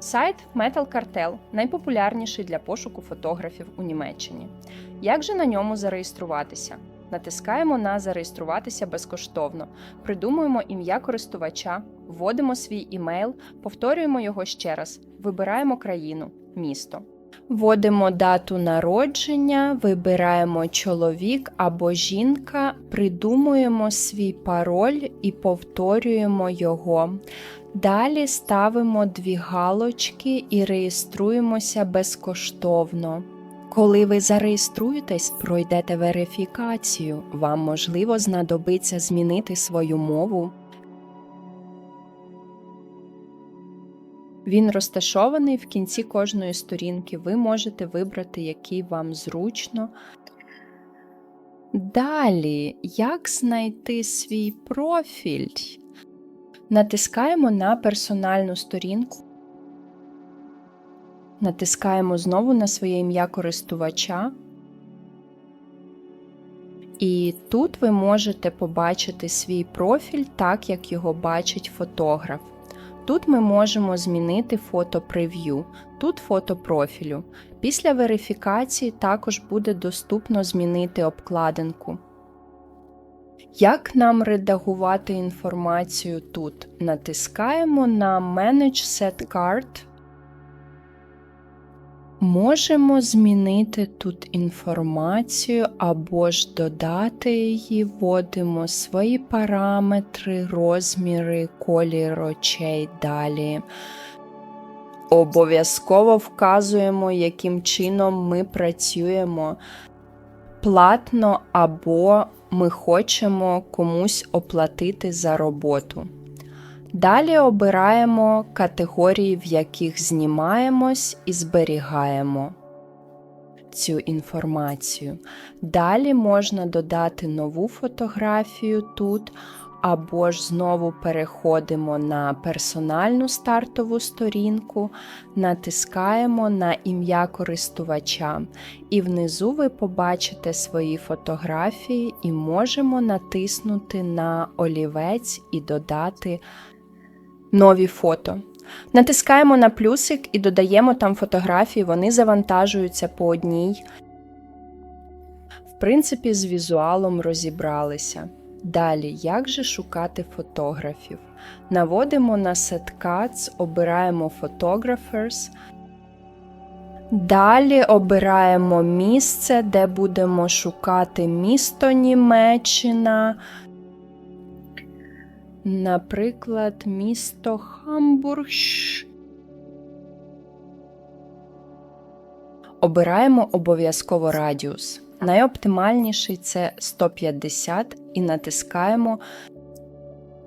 Сайт Metal Cartel найпопулярніший для пошуку фотографів у Німеччині. Як же на ньому зареєструватися? Натискаємо на Зареєструватися безкоштовно, придумуємо ім'я користувача, вводимо свій імейл, повторюємо його ще раз, вибираємо країну, місто. Вводимо дату народження, вибираємо чоловік або жінка, придумуємо свій пароль і повторюємо його. Далі ставимо дві галочки і реєструємося безкоштовно. Коли ви зареєструєтесь, пройдете верифікацію. Вам можливо знадобиться змінити свою мову. Він розташований в кінці кожної сторінки. Ви можете вибрати, який вам зручно. Далі, як знайти свій профіль? Натискаємо на персональну сторінку. Натискаємо знову на своє ім'я користувача. І тут ви можете побачити свій профіль так, як його бачить фотограф. Тут ми можемо змінити фото прев'ю, тут фото профілю. Після верифікації також буде доступно змінити обкладинку. Як нам редагувати інформацію тут? Натискаємо на Manage Set Card. Можемо змінити тут інформацію або ж додати її, вводимо свої параметри, розміри, колір очей далі. Обов'язково вказуємо, яким чином ми працюємо платно або ми хочемо комусь оплатити за роботу. Далі обираємо категорії, в яких знімаємось і зберігаємо цю інформацію. Далі можна додати нову фотографію тут, або ж знову переходимо на персональну стартову сторінку, натискаємо на ім'я користувача, і внизу ви побачите свої фотографії і можемо натиснути на олівець і додати нові фото. Натискаємо на плюсик і додаємо там фотографії, вони завантажуються по одній. В принципі, з візуалом розібралися. Далі, як же шукати фотографів? Наводимо на Set Cuts, обираємо Photographers. Далі обираємо місце, де будемо шукати місто Німеччина. Наприклад, місто Хамбург. Обираємо обов'язково радіус. Найоптимальніший це 150 і натискаємо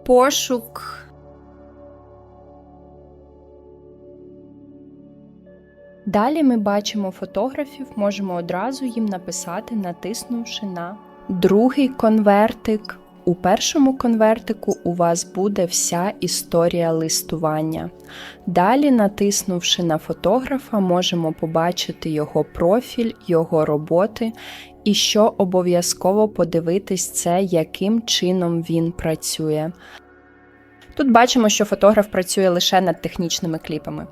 пошук. Далі ми бачимо фотографів, можемо одразу їм написати, натиснувши на другий конвертик. У першому конвертику у вас буде вся історія листування. Далі, натиснувши на фотографа, можемо побачити його профіль, його роботи, і що обов'язково подивитись це, яким чином він працює. Тут бачимо, що фотограф працює лише над технічними кліпами.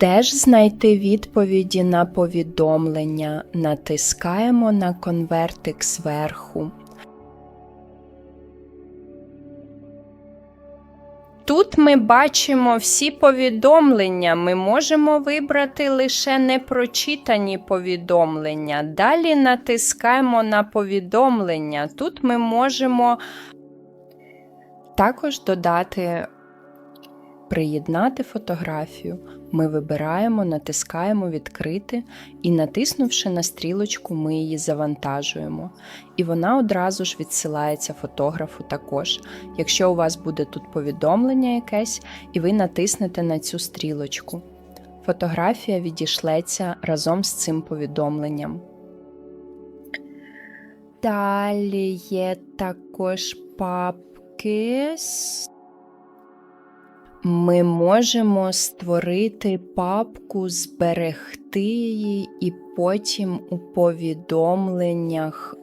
Де ж знайти відповіді на повідомлення? Натискаємо на конвертик зверху. Тут ми бачимо всі повідомлення. Ми можемо вибрати лише непрочитані повідомлення. Далі натискаємо на повідомлення. Тут ми можемо також додати, приєднати фотографію. Ми вибираємо, натискаємо відкрити і, натиснувши на стрілочку, ми її завантажуємо. І вона одразу ж відсилається фотографу також. Якщо у вас буде тут повідомлення якесь, і ви натиснете на цю стрілочку. Фотографія відійшлеться разом з цим повідомленням. Далі є також папки. Ми можемо створити папку, зберегти її і потім у повідомленнях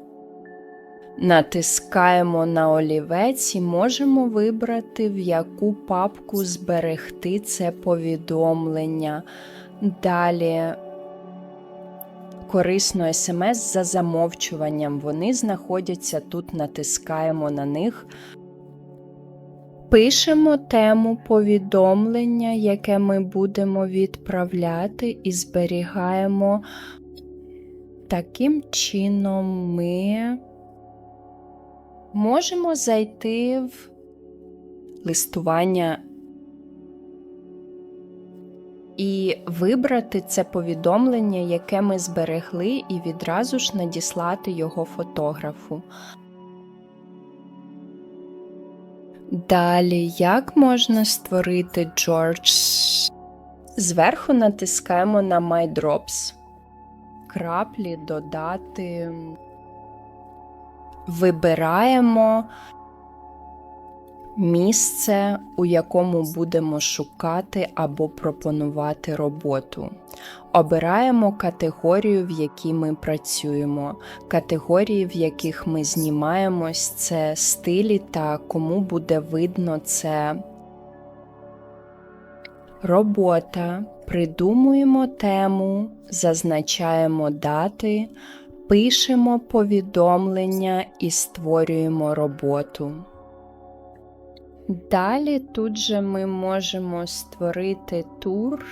Натискаємо на олівець і можемо вибрати, в яку папку зберегти це повідомлення. Далі корисно смс за замовчуванням. Вони знаходяться тут, натискаємо на них. Пишемо тему повідомлення, яке ми будемо відправляти, і зберігаємо. Таким чином ми можемо зайти в листування і вибрати це повідомлення, яке ми зберегли, і відразу ж надіслати його фотографу. Далі, як можна створити Джордж? Зверху натискаємо на My Drops. Краплі додати. Вибираємо місце, у якому будемо шукати або пропонувати роботу. Обираємо категорію, в якій ми працюємо. Категорії, в яких ми знімаємось, це стилі та кому буде видно це робота. Придумуємо тему, зазначаємо дати, пишемо повідомлення і створюємо роботу. Далі тут же ми можемо створити тур.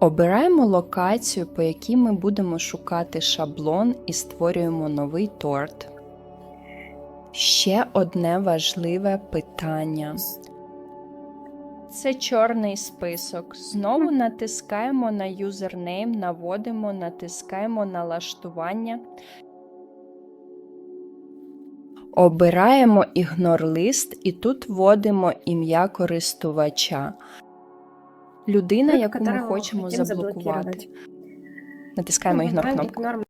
Обираємо локацію, по якій ми будемо шукати шаблон і створюємо новий торт. Ще одне важливе питання. Це чорний список. Знову натискаємо на юзернейм, наводимо, натискаємо налаштування. Обираємо ігнор лист і тут вводимо ім'я користувача. Людина, яку ми хочемо заблокувати. Натискаємо ігнор кнопку. «Игнор